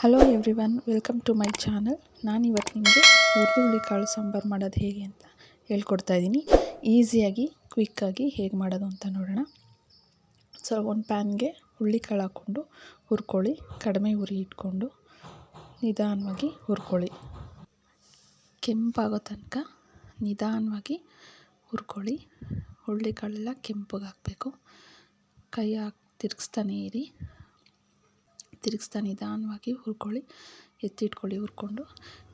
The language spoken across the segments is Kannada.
Hello everyone welcome to my channel ನಾನಿವತ್ತು ನಿಮಗೆ ಹುರಿದುಳ್ಳಿ ಕಾಳು ಸಾಂಬಾರು ಮಾಡೋದು ಹೇಗೆ ಅಂತ ಹೇಳ್ಕೊಡ್ತಾ ಇದ್ದೀನಿ ಈಸಿಯಾಗಿ ಕ್ವಿಕ್ಕಾಗಿ ಹೇಗೆ ಮಾಡೋದು ಅಂತ ನೋಡೋಣ. ಸೊ ಒಂದು ಪ್ಯಾನ್ಗೆ ಹುಳ್ಳಿ ಕಾಳು ಹಾಕ್ಕೊಂಡು ಹುರ್ಕೊಳ್ಳಿ. ಕಡಿಮೆ ಉರಿ ಇಟ್ಕೊಂಡು ನಿಧಾನವಾಗಿ ಹುರ್ಕೊಳ್ಳಿ. ಕೆಂಪಾಗೋ ತನಕ ನಿಧಾನವಾಗಿ ಹುರ್ಕೊಳ್ಳಿ. ಹುಳ್ಳಿ ಕಾಳೆಲ್ಲ ಕೆಂಪಗೆ ಹಾಕಬೇಕು. ಕೈ ಹಾಕಿ ತಿರುಗಿಸ್ತಾನೆ ಇರಿ. ತಿರುಗಿಸ್ತಾ ನಿಧಾನವಾಗಿ ಹುರ್ಕೊಳ್ಳಿ. ಎತ್ತಿಟ್ಕೊಳ್ಳಿ ಹುರ್ಕೊಂಡು.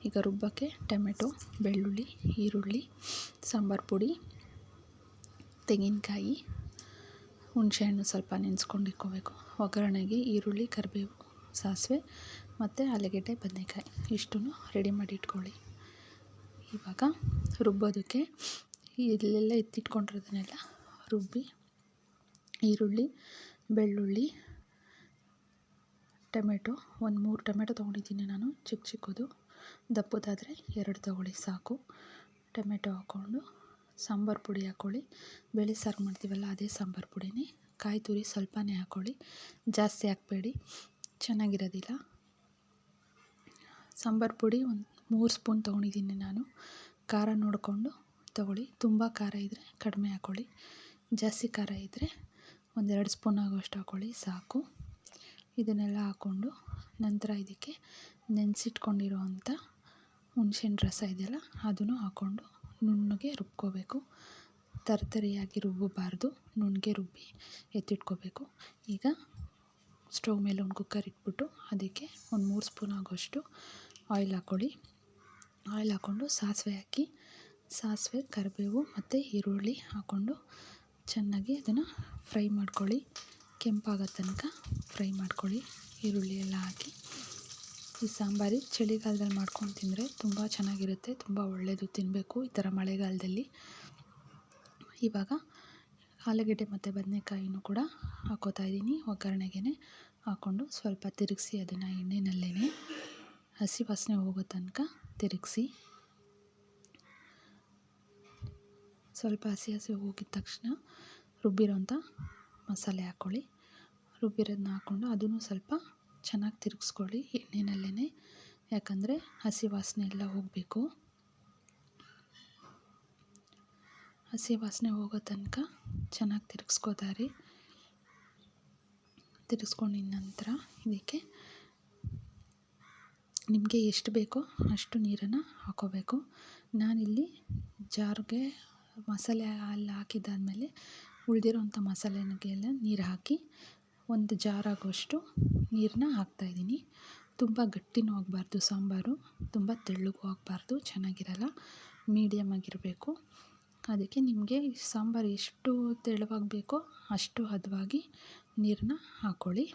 ಈಗ ರುಬ್ಬಕ್ಕೆ ಟೊಮೆಟೊ, ಬೆಳ್ಳುಳ್ಳಿ, ಈರುಳ್ಳಿ, ಸಾಂಬಾರು ಪುಡಿ, ತೆಂಗಿನಕಾಯಿ, ಹುಣಸೆಹಣ್ಣು ಸ್ವಲ್ಪ ನೆನೆಸ್ಕೊಂಡು ಇಟ್ಕೋಬೇಕು ಒಗ್ಗರಣೆಗೆ ಈರುಳ್ಳಿ, ಕರಿಬೇವು, ಸಾಸಿವೆ ಮತ್ತು ಆಲೂಗೆಡ್ಡೆ, ಬದನೆಕಾಯಿ ಇಷ್ಟನ್ನು ರೆಡಿ ಮಾಡಿ ಇಟ್ಕೊಳ್ಳಿ. ಇವಾಗ ರುಬ್ಬೋದಕ್ಕೆ ಇಲ್ಲೆಲ್ಲ ಎತ್ತಿಟ್ಕೊಂಡಿರೋದನ್ನೆಲ್ಲ ರುಬ್ಬಿ ಈರುಳ್ಳಿ, ಬೆಳ್ಳುಳ್ಳಿ ಟೊಮೆಟೊ, ಒಂದು ಮೂರು ಟೊಮೆಟೊ ತೊಗೊಂಡಿದ್ದೀನಿ ನಾನು ಚಿಕ್ಕ ಚಿಕ್ಕದು. ದಪ್ಪದಾದರೆ ಎರಡು ತೊಗೊಳ್ಳಿ, ಸಾಕು. ಟೊಮೆಟೊ ಹಾಕ್ಕೊಂಡು ಸಾಂಬಾರು ಪುಡಿ ಹಾಕ್ಕೊಳ್ಳಿ ಬೇಳೆ ಸಾರು ಮಾಡ್ತೀವಲ್ಲ, ಅದೇ ಸಾಂಬಾರು ಪುಡಿನೇ. ಕಾಯಿ ತುರಿ ಸ್ವಲ್ಪನೇ ಹಾಕ್ಕೊಳ್ಳಿ ಜಾಸ್ತಿ ಹಾಕಬೇಡಿ. ಚೆನ್ನಾಗಿರೋದಿಲ್ಲ. ಸಾಂಬಾರು ಪುಡಿ ಒಂದು ಮೂರು ಸ್ಪೂನ್ ತೊಗೊಂಡಿದ್ದೀನಿ ನಾನು. ಖಾರ ನೋಡಿಕೊಂಡು ತೊಗೊಳ್ಳಿ. ತುಂಬ ಖಾರ ಇದ್ದರೆ ಕಡಿಮೆ ಹಾಕ್ಕೊಳ್ಳಿ ಜಾಸ್ತಿ ಖಾರ ಇದ್ದರೆ ಒಂದೆರಡು ಸ್ಪೂನ್ ಆಗೋಷ್ಟು ಹಾಕ್ಕೊಳ್ಳಿ ಸಾಕು. ಇದನ್ನೆಲ್ಲ ಹಾಕ್ಕೊಂಡು ನಂತರ ಇದಕ್ಕೆ ನೆನೆಸಿಟ್ಕೊಂಡಿರುವಂಥ ಹುಣ್ಸೆಹಣ್ಣು ರಸ ಇದೆಯಲ್ಲ, ಅದನ್ನು ಹಾಕ್ಕೊಂಡು ನುಣ್ಣಗೆ ರುಬ್ಕೋಬೇಕು. ತರ್ತರಿಯಾಗಿ ರುಬ್ಬಬಾರ್ದು ನುಣ್ಣಗೆ ರುಬ್ಬಿ ಎತ್ತಿಟ್ಕೋಬೇಕು. ಈಗ ಸ್ಟೌವ್ ಮೇಲೆ ಒಂದು ಕುಕ್ಕರ್ ಇಟ್ಬಿಟ್ಟು ಅದಕ್ಕೆ ಒಂದು ಮೂರು ಸ್ಪೂನ್ ಆಗೋಷ್ಟು ಆಯಿಲ್ ಹಾಕ್ಕೊಳ್ಳಿ. ಆಯಿಲ್ ಹಾಕ್ಕೊಂಡು ಸಾಸಿವೆ ಹಾಕಿ, ಸಾಸಿವೆ, ಕರಿಬೇವು ಮತ್ತು ಈರುಳ್ಳಿ ಹಾಕ್ಕೊಂಡು ಚೆನ್ನಾಗಿ ಅದನ್ನು ಫ್ರೈ ಮಾಡ್ಕೊಳ್ಳಿ. ಕೆಂಪಾಗೋ ತನಕ ಫ್ರೈ ಮಾಡ್ಕೊಳ್ಳಿ. ಈರುಳ್ಳಿ ಎಲ್ಲ ಹಾಕಿ. ಈ ಸಾಂಬಾರು ಚಳಿಗಾಲದಲ್ಲಿ ಮಾಡ್ಕೊಂಡು ತಿಂದರೆ ತುಂಬ ಚೆನ್ನಾಗಿರುತ್ತೆ, ತುಂಬ ಒಳ್ಳೆಯದು ತಿನ್ನಬೇಕು ಈ ಥರ ಮಳೆಗಾಲದಲ್ಲಿ. ಇವಾಗ ಆಲೂಗಡ್ಡೆ ಮತ್ತು ಬದನೆಕಾಯಿನೂ ಕೂಡ ಹಾಕೋತಾ ಇದ್ದೀನಿ. ಒಗ್ಗರಣೆಗೆ ಹಾಕ್ಕೊಂಡು ಸ್ವಲ್ಪ ತಿರುಗಿಸಿ ಅದನ್ನು ಎಣ್ಣೆನಲ್ಲೇ ಹಸಿ ವಾಸನೆ ಹೋಗೋ ತನಕ ತಿರುಗಿಸಿ. ಸ್ವಲ್ಪ ಹಸಿ ಹಸಿ ಹೋಗಿದ ತಕ್ಷಣ ರುಬ್ಬಿರೋಂಥ ಮಸಾಲೆ ಹಾಕ್ಕೊಳ್ಳಿ ರುಬ್ಬಿರೋದನ್ನ ಹಾಕ್ಕೊಂಡು ಅದನ್ನು ಸ್ವಲ್ಪ ಚೆನ್ನಾಗಿ ತಿರುಗಿಸ್ಕೊಳ್ಳಿ ಎಣ್ಣೆನಲ್ಲೇ ಯಾಕಂದರೆ ಹಸಿ ವಾಸನೆ ಎಲ್ಲ ಹೋಗಬೇಕು. ಹಸಿ ವಾಸನೆ ಹೋಗೋ ತನಕ ಚೆನ್ನಾಗಿ ತಿರುಗಿಸ್ಕೋತಾರೆ. ತಿರುಗಿಸ್ಕೊಂಡಿದ ನಂತರ ಇದಕ್ಕೆ ನಿಮಗೆ ಎಷ್ಟು ಬೇಕೋ ಅಷ್ಟು ನೀರನ್ನು ಹಾಕೋಬೇಕು. ನಾನಿಲ್ಲಿ ಜಾರ್ಗೆ ಮಸಾಲೆ ಅಲ್ಲಿ ಹಾಕಿದ್ದಾದಮೇಲೆ ಉಳಿದಿರೋಂಥ ಮಸಾಲೆಗೆಲ್ಲ ನೀರು ಹಾಕಿ ಒಂದು ಜಾರಾಗುವಷ್ಟು ನೀರನ್ನ ಹಾಕ್ತಾಯಿದ್ದೀನಿ. ತುಂಬ ಗಟ್ಟಿನೂ ಆಗಬಾರ್ದು ಸಾಂಬಾರು. ತುಂಬ ತೆಳ್ಳಗೂ ಆಗಬಾರ್ದು. ಚೆನ್ನಾಗಿರಲ್ಲ. ಮೀಡಿಯಮ್ ಆಗಿರಬೇಕು. ಅದಕ್ಕೆ ನಿಮಗೆ ಸಾಂಬಾರು ಎಷ್ಟು ತೆಳುವಾಗಿ ಬೇಕೋ ಅಷ್ಟು ಹದವಾಗಿ ನೀರನ್ನ ಹಾಕ್ಕೊಳ್ಳಿ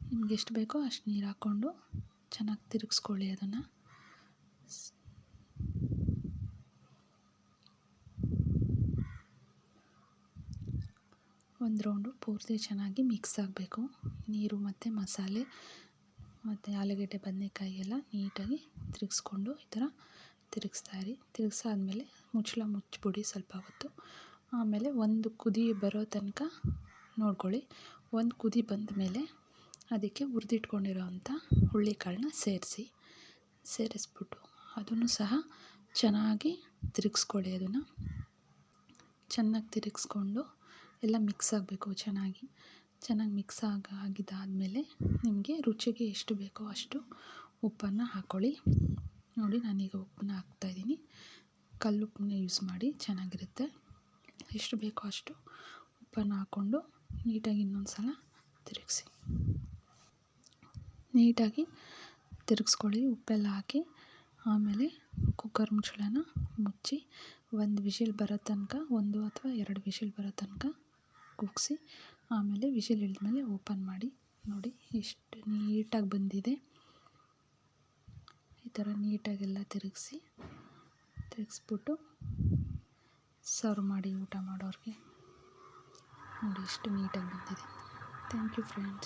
ನಿಮ್ಗೆ ಎಷ್ಟು ಬೇಕೋ ಅಷ್ಟು ನೀರು ಹಾಕ್ಕೊಂಡು ಚೆನ್ನಾಗಿ ತಿರುಗಿಸ್ಕೊಳ್ಳಿ ಅದನ್ನು. ಒಂದು ರೌಂಡು ಪೂರ್ತಿ ಚೆನ್ನಾಗಿ ಮಿಕ್ಸ್ ಆಗಬೇಕು. ನೀರು ಮತ್ತು ಮಸಾಲೆ ಮತ್ತು ಆಲೂಗಡ್ಡೆ, ಬದನೆಕಾಯಿ ಎಲ್ಲ ನೀಟಾಗಿ ತಿರುಗಿಸ್ಕೊಂಡು ಈ ಥರ ತಿರುಗಿಸ್ತಾಯಿರಿ ತಿರುಗಿಸಾದ್ಮೇಲೆ ಮುಚ್ಚಳ ಮುಚ್ಚಿಬಿಡಿ ಸ್ವಲ್ಪ ಹೊತ್ತು. ಆಮೇಲೆ ಒಂದು ಕುದಿ ಬರೋ ತನಕ ನೋಡ್ಕೊಳ್ಳಿ. ಒಂದು ಕುದಿ ಬಂದ ಮೇಲೆ ಅದಕ್ಕೆ ಹುರಿದಿಟ್ಕೊಂಡಿರೋ ಅಂಥ ಹುಳ್ಳಿಕಾಳನ್ನ ಸೇರಿಸಿ. ಸೇರಿಸ್ಬಿಟ್ಟು ಅದನ್ನು ಸಹ ಚೆನ್ನಾಗಿ ತಿರುಗಿಸ್ಕೊಳ್ಳಿ. ಅದನ್ನು ಚೆನ್ನಾಗಿ ತಿರುಗಿಸ್ಕೊಂಡು ಎಲ್ಲ ಮಿಕ್ಸ್ ಆಗಬೇಕು ಚೆನ್ನಾಗಿ. ಚೆನ್ನಾಗಿ ಮಿಕ್ಸ್ ಆಗ, ಆಗಿದ್ದಾದಮೇಲೆ ನಿಮಗೆ ರುಚಿಗೆ ಎಷ್ಟು ಬೇಕೋ ಅಷ್ಟು ಉಪ್ಪನ್ನು ಹಾಕ್ಕೊಳ್ಳಿ ನೋಡಿ, ನಾನೀಗ ಉಪ್ಪನ್ನ ಹಾಕ್ತಾಯಿದ್ದೀನಿ ಕಲ್ಲುಪ್ಪನ್ನ ಯೂಸ್ ಮಾಡಿ ಚೆನ್ನಾಗಿರುತ್ತೆ. ಎಷ್ಟು ಬೇಕೋ ಅಷ್ಟು ಉಪ್ಪನ್ನು ಹಾಕ್ಕೊಂಡು ನೀಟಾಗಿ ಇನ್ನೊಂದು ಸಲ ತಿರುಗಿಸಿ. ನೀಟಾಗಿ ತಿರುಗಿಸ್ಕೊಳ್ಳಿ, ಉಪ್ಪೆಲ್ಲ ಹಾಕಿ. ಆಮೇಲೆ ಕುಕ್ಕರ್ ಮುಚ್ಚಳನ ಮುಚ್ಚಿ, ಒಂದು ವಿಷಿಲ್ ಬರೋ ತನಕ, ಒಂದು ಅಥವಾ ಎರಡು ವಿಷಿಲ್ ಬರೋ ತನಕ ಕುಗ್ಸಿ ಆಮೇಲೆ ವಿಷಿಲ್ ಇಳಿದ್ಮೇಲೆ ಓಪನ್ ಮಾಡಿ ನೋಡಿ ಎಷ್ಟು ನೀಟಾಗಿ ಬಂದಿದೆ. ಈ ಥರ ನೀಟಾಗೆಲ್ಲ ತಿರುಗಿಸಿ, ತಿರುಗಿಸ್ಬಿಟ್ಟು ಸರ್ವ್ ಮಾಡಿ ಊಟ ಮಾಡೋರಿಗೆ. ನೋಡಿ ಎಷ್ಟು ನೀಟಾಗಿ ಬಂದಿದೆ. Thank you friends.